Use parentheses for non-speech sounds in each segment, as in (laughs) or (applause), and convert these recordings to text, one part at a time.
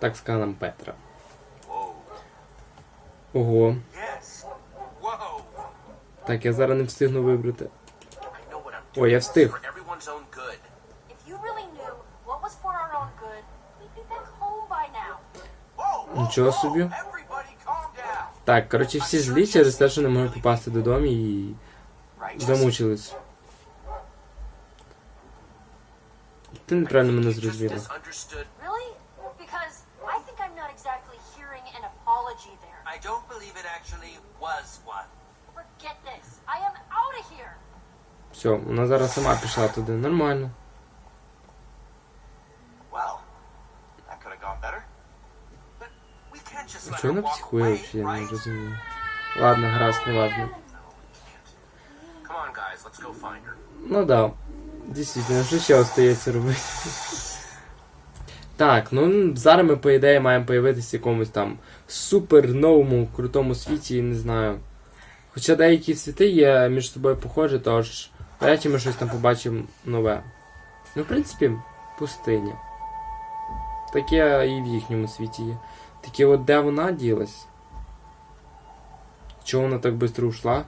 Так сказала нам Петра. Ого. Так, я зараз не встигну вибрати. I know what I'm О, я встиг. Нічого собі. Так, коротше, всі злі через те, що не можуть попасти додому і замучились. Ти неправильно мене зрозуміла. Believe it actually was one. Forget this. I am out of here. Все, вона зараз сама пішла туди. Нормально. Well, that could have gone better. But we can't just let чого her вона walk психує away, взагалі, я не right? розумію. Ладно, гаразд, не важно. Ну да. Дійсно, що ще остається робити? Так, ну зараз ми, по ідеї, маємо появитися в якомусь там супер новому, крутому світі, не знаю. Хоча деякі світи є між собою похожі, тож вряд чи ми щось там побачимо нове. Ну, в принципі, пустиня. Таке і в їхньому світі є. Таке от де вона ділась? Чого вона так швидко ушла?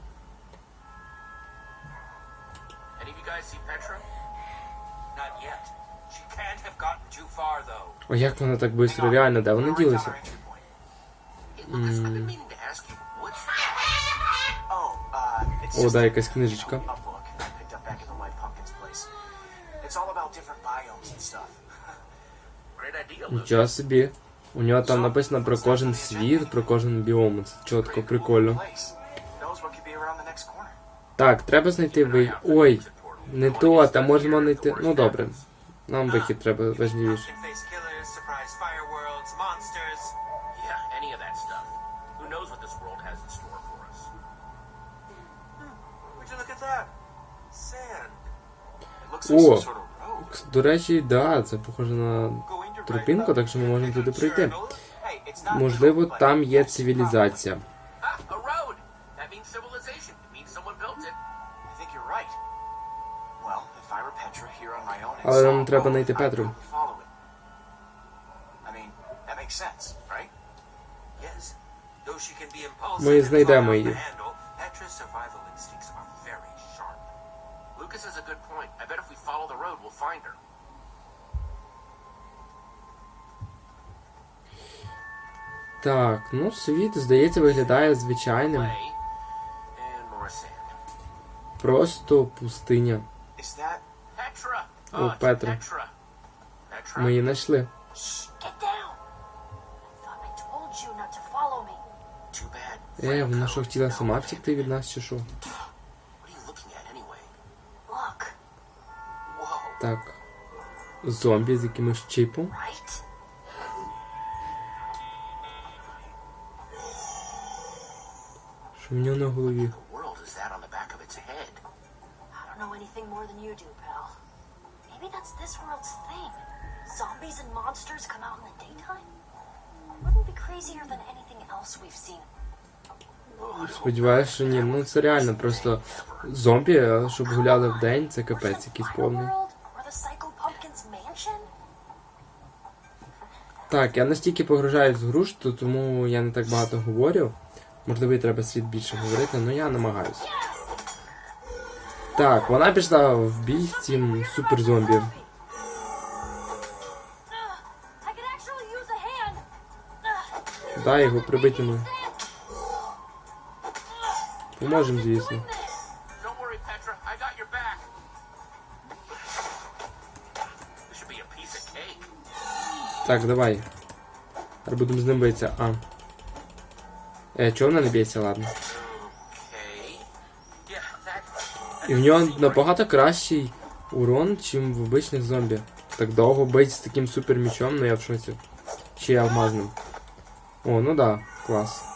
О, як вона так швидко? Реально, де uh, it's О, да, якась книжечка. Нічого собі. У нього там написано про кожен світ, про кожен біом. Це чітко, прикольно. Так, треба знайти ви. Ой, не то, та можемо знайти. Ну добре. Нам вихід треба важливіше. О. До речі, да, це похоже на brain. так що ми можемо туди пройти. Можливо, там є цивілізація. Ah, a road. That means civilization. It means Так, ну світ, здається, виглядає звичайним. Просто пустиня. Oh, Oh. Petra. Petra. Ми її знайшли. Е, вона що хотіла сама втікти від нас чи що? Так. Зомбі з якимось чипом. Than you do, pal. Maybe that's this world's thing. Zombies and monsters come out in the daytime? Wouldn't be crazier than anything else we've seen. Сподіваюсь, що ні. Ну це реально просто зомбі, щоб гуляли в день, це капець якийсь повний. World or the Psycho Pumpkins mansion? Так, я настільки погружаюсь в гру, що тому я не так багато говорю. Можливо, і треба слід більше говорити, але я намагаюся. Так, вона пішла в бій з цим суперзомбі. Дай його прибити ми. Sam, Поможемо, звісно. Так, давай. Тепер будемо з ним битися. А. Е, чого вона не б'ється, ладно. І в нього набагато кращий урон, чим в обичних зомбі. Так довго бить з таким супер мічом, ну я в шоці. Ще я алмазним. О, ну да, клас.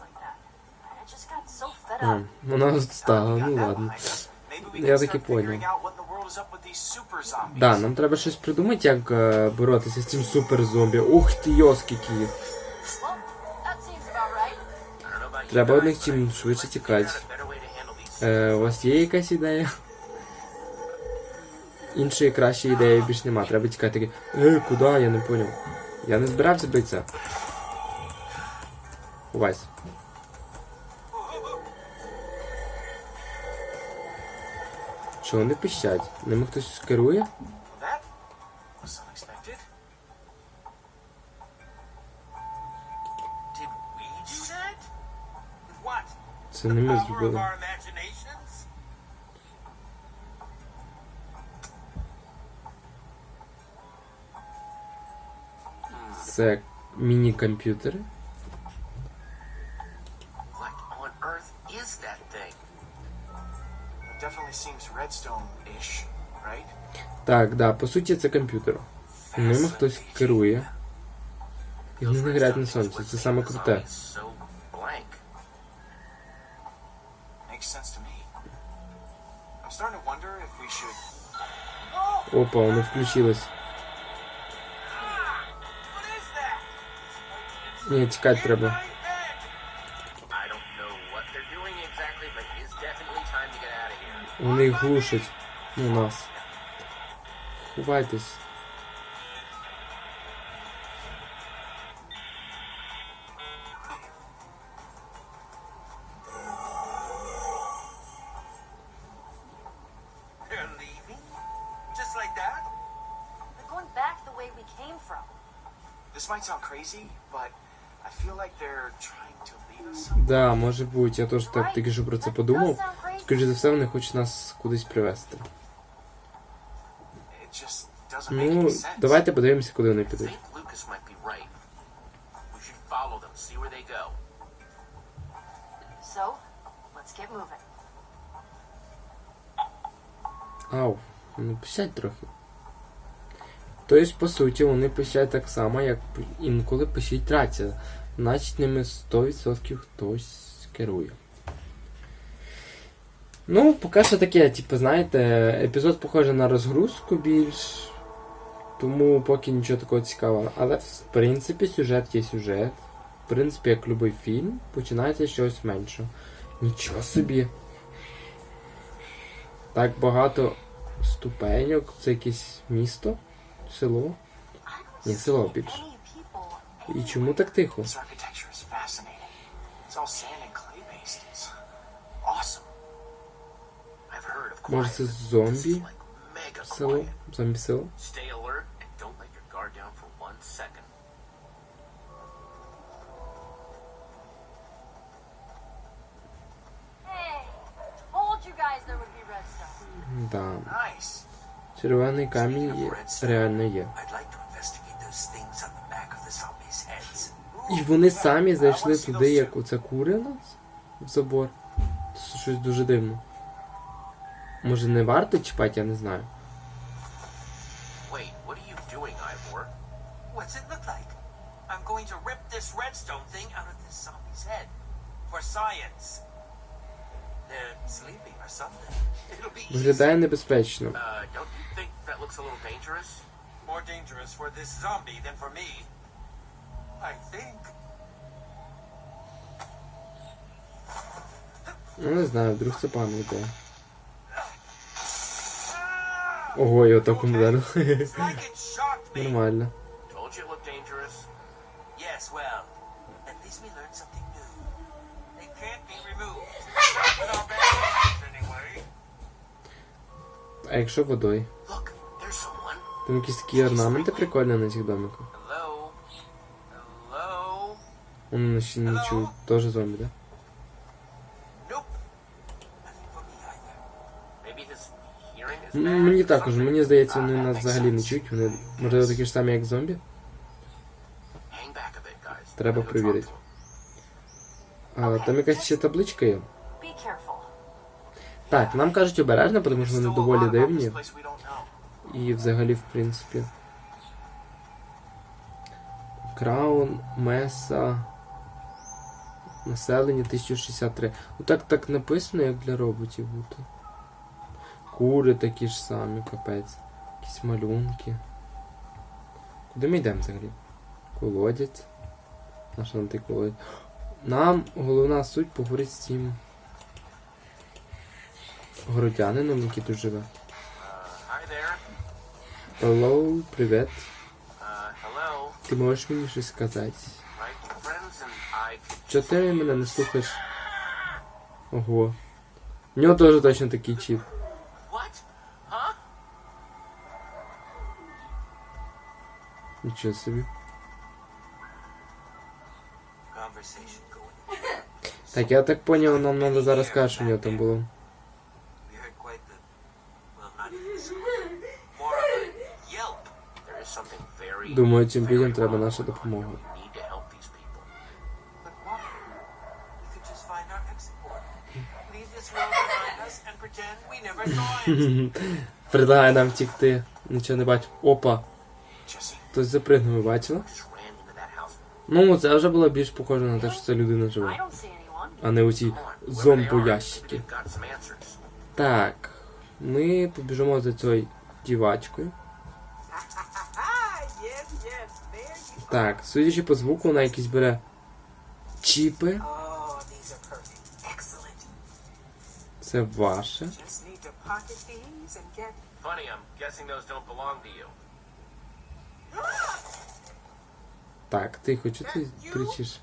Like that. I just got so fed А, вона стала, ну ладно. Я таки понял. Да, нам треба щось придумати, як е, боротися з цим суперзомбі. Ух ти, know about you Треба одних чим швидше тікати. Е, у вас є якась ідея? Іншої кращої ідеї більш нема. Треба тікати. Е, куди? Я не поняв. Я не збирався битися. Увась. Що вони пищать? Ними хтось керує? Це не ми зробили. seems redstone-ish, right? Так, да, по суті, це комп'ютер. Ними хтось керує. І вони не грають на сонці. Це саме круте. So blank. Makes Out of here. Вони їх глушать. Ну, нас. Ховайтесь. Може бути. Я теж так тільки що про це подумав. Скоріше за все, вони хочуть нас кудись привезти. Ну, давайте подивимося, куди вони підуть. Ау, вони пищать трохи. Тобто, по суті, вони пищать так само, як інколи пищить рація. Значить, ними 100% хтось керує. Ну, поки що таке, типу, знаєте, епізод похожий на розгрузку більш. Тому поки нічого такого цікавого. Але в принципі сюжет є сюжет. В принципі, як любий фільм, починається з чогось меншого. Нічого собі. Так багато ступеньок. Це якесь місто? Село? Ні, село більше. І чому так тихо? You guys there would be redstone. Да. Червоний камінь є. Реально є. І вони самі зайшли туди, як оця кури у нас в забор. Це щось дуже дивно. Може не варто чіпати, я не знаю. Wait, what are you doing, Ivor? What's it look like? I'm going to rip this redstone thing out of this zombie's head. For science. They're sleeping or something. It'll be easy. Виглядає небезпечно. Uh, don't you think that looks a little dangerous? More dangerous for this zombie than for me. I think. Ну не знаю, вдруг це ідея. Ого, я shocked me. Нормально. А якщо someone. Там якісь такі орнаменти прикольні на цих домиках. Вони ще не чують. Теж зомбі, да? Мені також, мені здається, вони нас взагалі не чують. Вони, можливо, такі ж самі, як зомбі. Треба перевірити. А, там якась ще табличка є. Так, нам кажуть обережно, тому що вони доволі дивні. І взагалі, в принципі. Краун, Меса. Населення 1063. Ну так так написано, як для роботів бути. Кури такі ж самі, капець. Якісь малюнки. Куди ми йдемо взагалі? Колодязь. Наш нам колодязь. Нам головна суть поговорити з цим городянином, який тут живе. Hello, привіт. Ти можеш мені щось сказати? Чого ти мене не слухаєш? Ого. У нього теж точно такий чіп. Нічого собі. Так, я так поняв, нам треба зараз що в нього там було. Very. Думаю, цим людям треба наша допомога. Предлагає нам втікти. Нічого не бачу. Опа, хтось запригнув, ви. Ну, це вже було більш похоже на те, що це людина живе. А не оці зомбоящики. Так. Ми побіжимо за цією дівачкою. Так, судячи по звуку, вона якісь бере чіпи. Oh. Це ваше. Funny, I'm guessing those don't belong to you. Так, тихо, чого ти кричиш?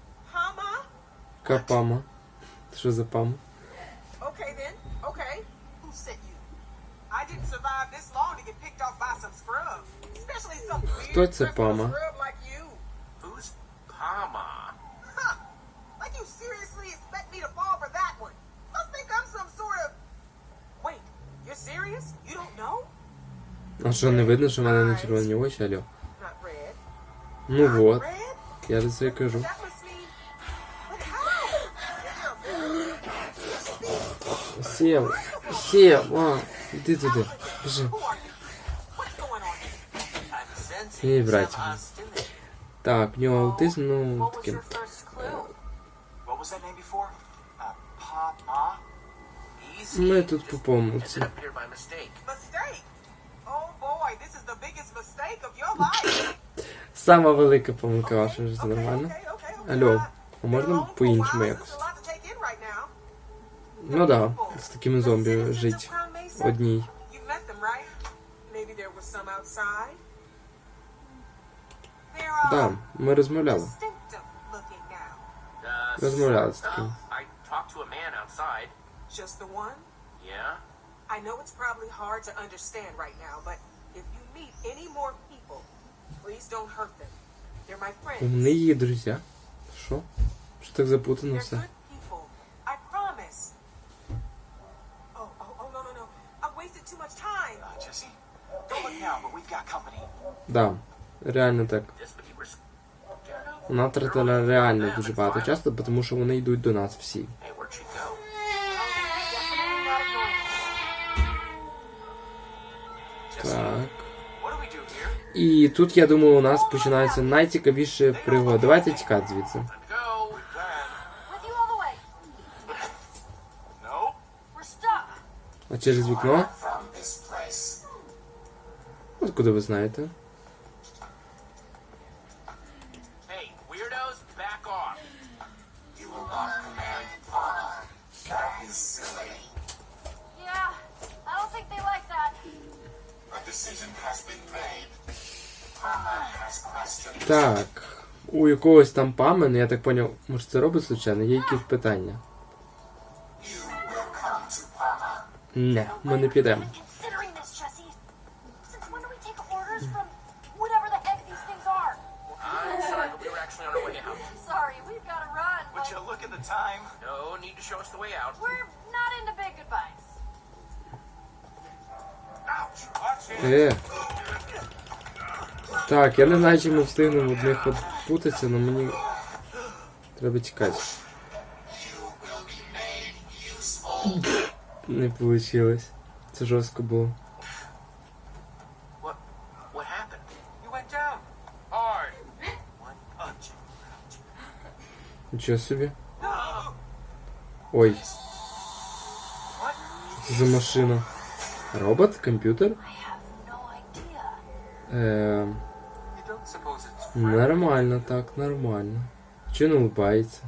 Капама. Що за пама? Okay then. Okay. Who sent you? I didn't survive this long to get picked off by some scrub. Especially some Хто це Пама? scrub like you. Who's Pama? Huh. Like you seriously expect me to fall for that one? Must think I'm some sort of. Wait, you're serious? You don't know? А що, не видно, що в мене не червоні очі, алло? Not red. Ну Not вот, Red? я за це і кажу. That must mean. But how? Сєв, сєв, а, іди туди, біжи. Who are you? What's going on here? I'm sensing Ей, some братик. hostility. Так, в нього аутизм, ну, What was таке. your first clue? What was that name before? Uh, Pa Easy. Ми тут по помилці. Сама велика помилка ваша в житті, Okay, нормально? okay, okay, okay. Алло, Uh, а можна been alone for a по-іншому while, якось? this is a lot to take in right now. Ну да, з такими The зомбі citizens of жить Crown Mesa? одній. You've met them, right? Maybe there was some outside. They're uh, Да, ми розмовляли. distinctive looking now. Uh, Розмовляли з sort таким. of. I talked to a man outside. Just the one? Yeah? I know it's probably hard to understand right now, but if you meet any more people, please don't hurt them. They're my friends. Її друзі. Що? Що так запутано все? Oh, oh, oh. Uh. Да, реально так. Вона тратила реально дуже багато часу, тому що вони йдуть до нас всі. І тут, я думаю, у нас починаються найцікавіші пригоди. Давайте тікати звідси. А через вікно? От куди ви знаєте? Якогось там памен, я так поняв, може це робить случайно, є якісь питання. Не, ми не підемо. Е. Так, я не знаю, чи ми встигнемо в них відпутатися, але мені треба тікати. Не вийшло. Це жорстко було. Нічого собі. Ой. Що це за машина? Робот? Комп'ютер? I нормально, так, нормально. Чого не улыбається?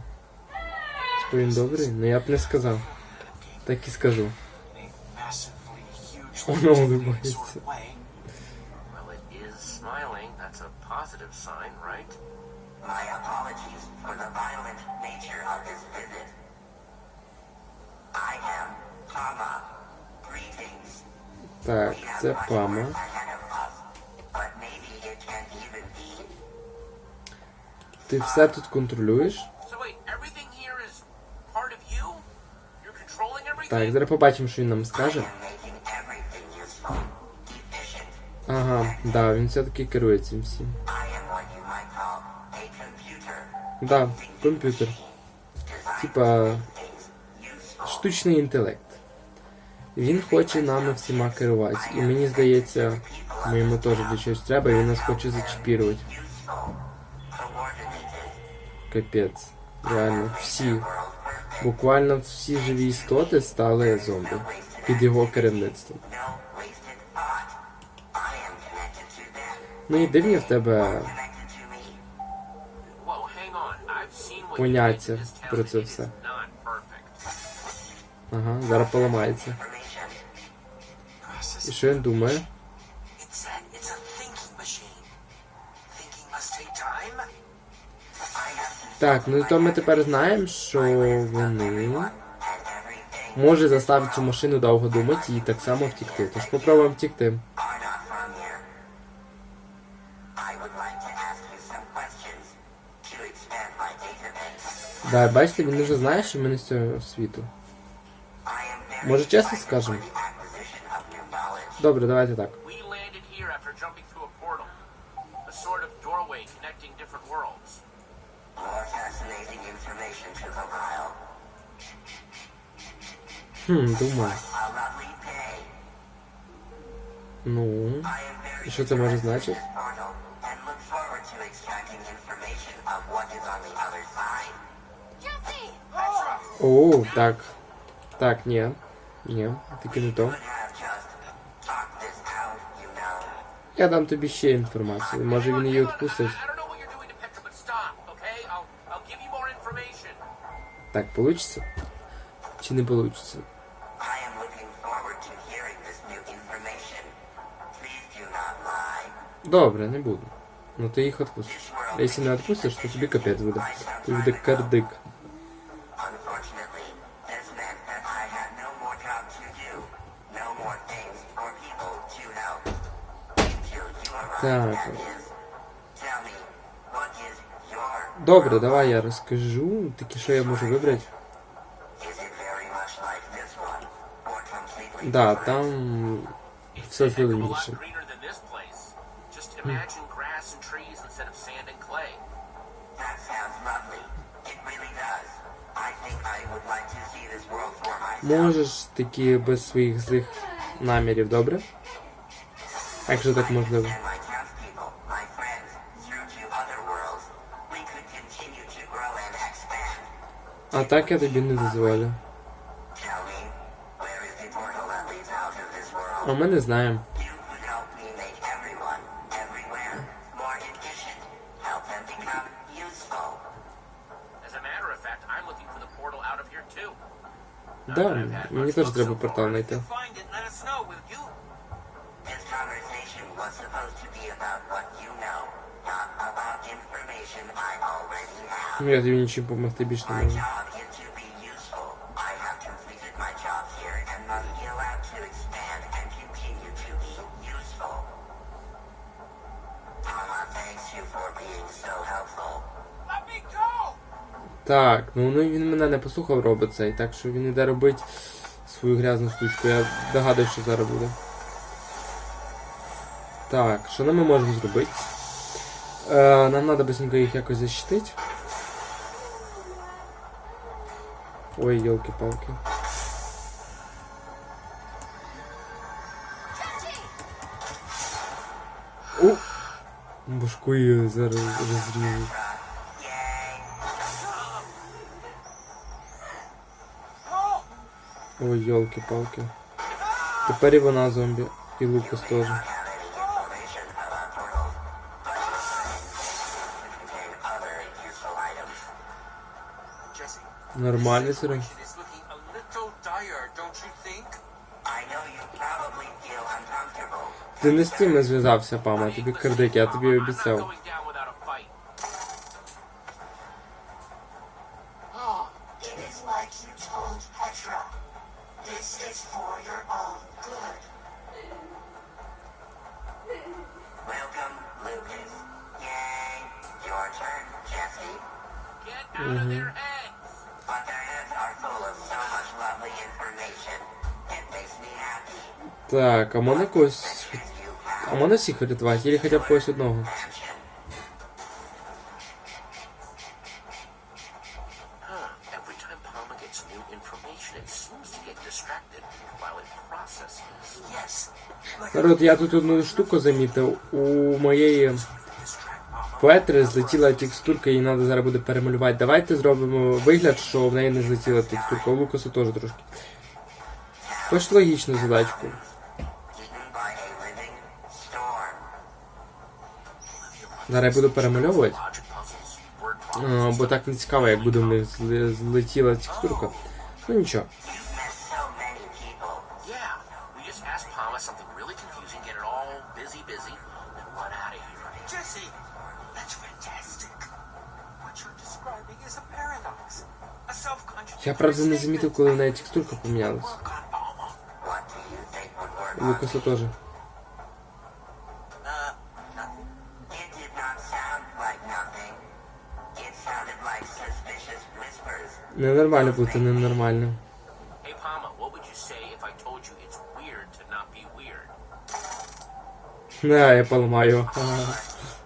Типа він добрий? Ну я б не сказав. Так і скажу. in a massively, hugely Воно sort улыбається. of way. Well, it is smiling. That's a positive sign, right? My apologies for the violent nature of this visit. I am Pama. Greetings. Так, We have це much Пама. Ти все тут контролюєш? Так, зараз побачимо, що він нам скаже. Ага, да, він все-таки керує цим всім. Да, комп'ютер. Типа штучний інтелект. Він хоче нами всіма керувати. І мені здається, ми йому теж для чогось треба, і він нас хоче зачіпірувати. Капець. Реально, всі. Буквально всі живі істоти стали зомбі під його керівництвом. Ну і дивні в тебе Поняття про це все. Ага, зараз поламається. І що він думає? Так, ну то ми тепер знаємо, що вони може заставити цю машину довго думати і так само втікти. Тож попробуємо втікти. Да, бачите, він вже знає, що ми не з цього світу. Може чесно скажемо? Добре, давайте так. Хм, думаю. A lovely day. Ну. I am very І що це може значити? this portal and look forward to extracting information of what is on the other side. Jesse! О, так. Так, ні. Ні, таки не то. Could have just talked this out, you know. Я дам тобі ще інформацію. Може він її Hang on, I, відпустить. Information. Please do not lie. Добре, не буду. Ну ти їх відпустиш. This А world якщо не відпустиш, то тобі капець буде. Тобі буде кардик. Unfortunately, Добре, давай я розкажу. Таке, що я можу вибрати. Is it very much like this one? Or completely Да, different? там It's все a heck of a lot зеленіше. greener than this place. Just imagine grass and trees instead of sand and clay. That sounds lovely. It really does. I think I would like to see this world for myself. Можеш таки без своїх злих намірів, добре? А Якщо так можливо. А так я тобі не дозволю. Tell me, where is the portal that leads out of this А world? ми не знаємо. You could help me make everyone, for being so helpful. Let me go! Так, ну, ну він мене не послухав робот цей, так що він іде робить свою грязну штучку. Я догадую, що зараз буде. Так, що нам ми можемо зробити? Е, нам треба быстренько їх якось защитити. Ой, елки-палки. О! Башку її зараз розріжу. Ой, елки-палки. Тепер і вона зомбі. І Лукас теж. Feel uncomfortable. Ти не з тими зв'язався, пама, тобі кирдик, я тобі обіцяв. Так, а можна когось. А можна всіх врятувати, або хоча б когось одного. Народ, я тут одну штуку замітив. У моєї Петри злетіла текстурка, її треба зараз буде перемалювати. Давайте зробимо вигляд, що в неї не злетіла текстурка. У Лукасу теж трошки. Хоч логічну задачку. Зараз я буду перемальовувати. Бо так не цікаво, як буде в них зле- злетіла текстурка. Ну нічого. Я правда не замітив, коли в неї текстурка помінялась. Work on not be weird? Не, я поламаю. Ага.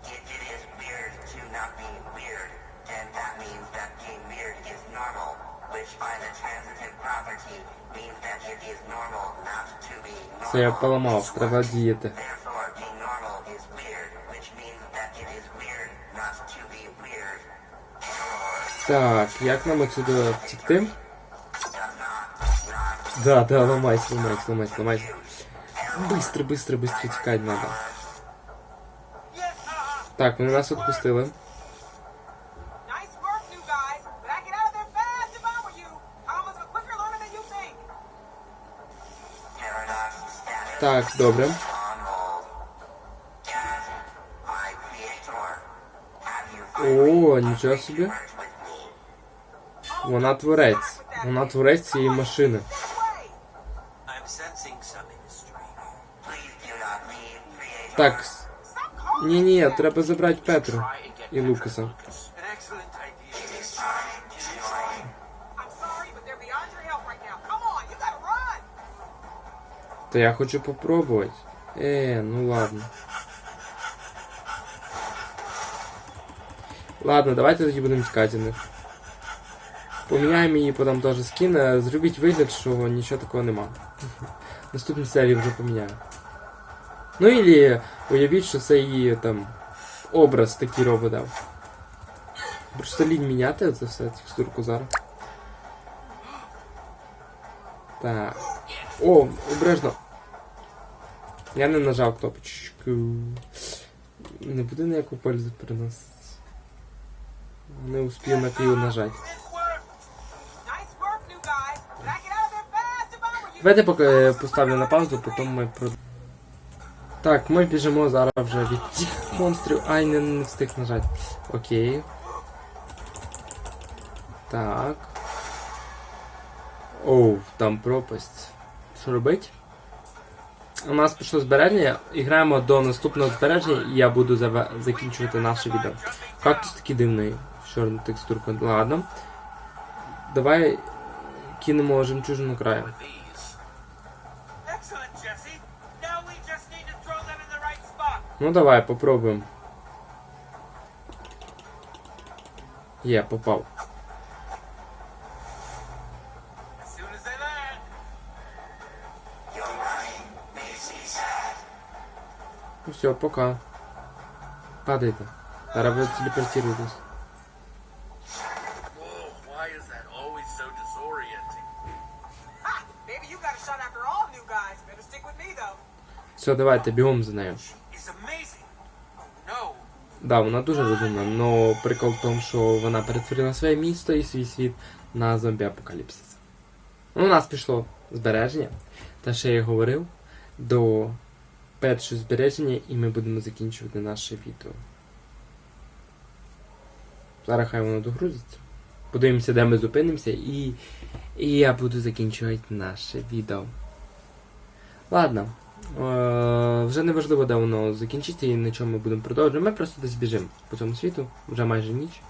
If it is weird Так, як нам отсюди втікти? Does not, not Да, да, ломайся, ломайся, ломайся, ломайся. Быстро, быстро, быстро тікати надо. Так, вони нас відпустили. Nice work, you guys. But I get out of there fast if I were you. Thomas a quicker learner than you think. paradox status. Так, добре. On hold. Yes, my creator. Have you О, нічого собі. worked with me? Вона творець. Вона творець цієї машини. Get away. I'm sensing some mystery. Please do not leave, creator. Так, с- Stop calling ні, me ні, that. треба забрати Петру Try and get і Petra Лукаса. Lucas. An excellent idea. It is time to join. I'm sorry, but they're beyond your help right now. Come on, you gotta run. Та я хочу попробувати. Е, ну ладно. Ладно, давайте тоді будемо чекати них. Поміняємо її потім теж скін, а зробіть вигляд, що нічого такого нема. (laughs) Наступній серії вже поміняю. Ну і уявіть, що це її там образ такий робот дав. Просто лінь міняти це все, текстурку зараз. Так. О, обережно. Я не нажав кнопочку. Не буде ніяку пользу приносити. Не успію на Q нажати. Давайте поки е, поставлю на паузу, потім ми про. Так, ми біжимо зараз вже від цих монстрів. Ай, не, не встиг нажати. Окей. Так. Оу, там пропасть. Що робить? У нас пішло збереження. І граємо до наступного збереження, і я буду заве- закінчувати наше відео. Кактус такий дивний. Чорна текстурка. Ладно. Давай кинемо жемчужину краю. Ну давай, попробуємо. Є, попав. As soon as they land. Your running makes me sad. Ну все, пока. Падайте. Зараз ви телепортуєтесь. whoa, why is that always so disorienting? Ha! Maybe you got a shot after all, new guys. Better stick with me, though. Все, давайте, бігом за нею. Да, вона дуже розумна, але прикол в тому, що вона перетворила своє місто і свій світ на зомбі-апокаліпсис. Ну, у нас пішло збереження. Та ще я говорив до першого збереження, і ми будемо закінчувати наше відео. Зараз хай воно догрузиться. Подивимося, де ми зупинимося, і, і я буду закінчувати наше відео. Ладно. Е, вже не важливо, де воно закінчиться і на чому ми будемо продовжувати. Ми просто десь біжимо по цьому світу, вже майже ніч.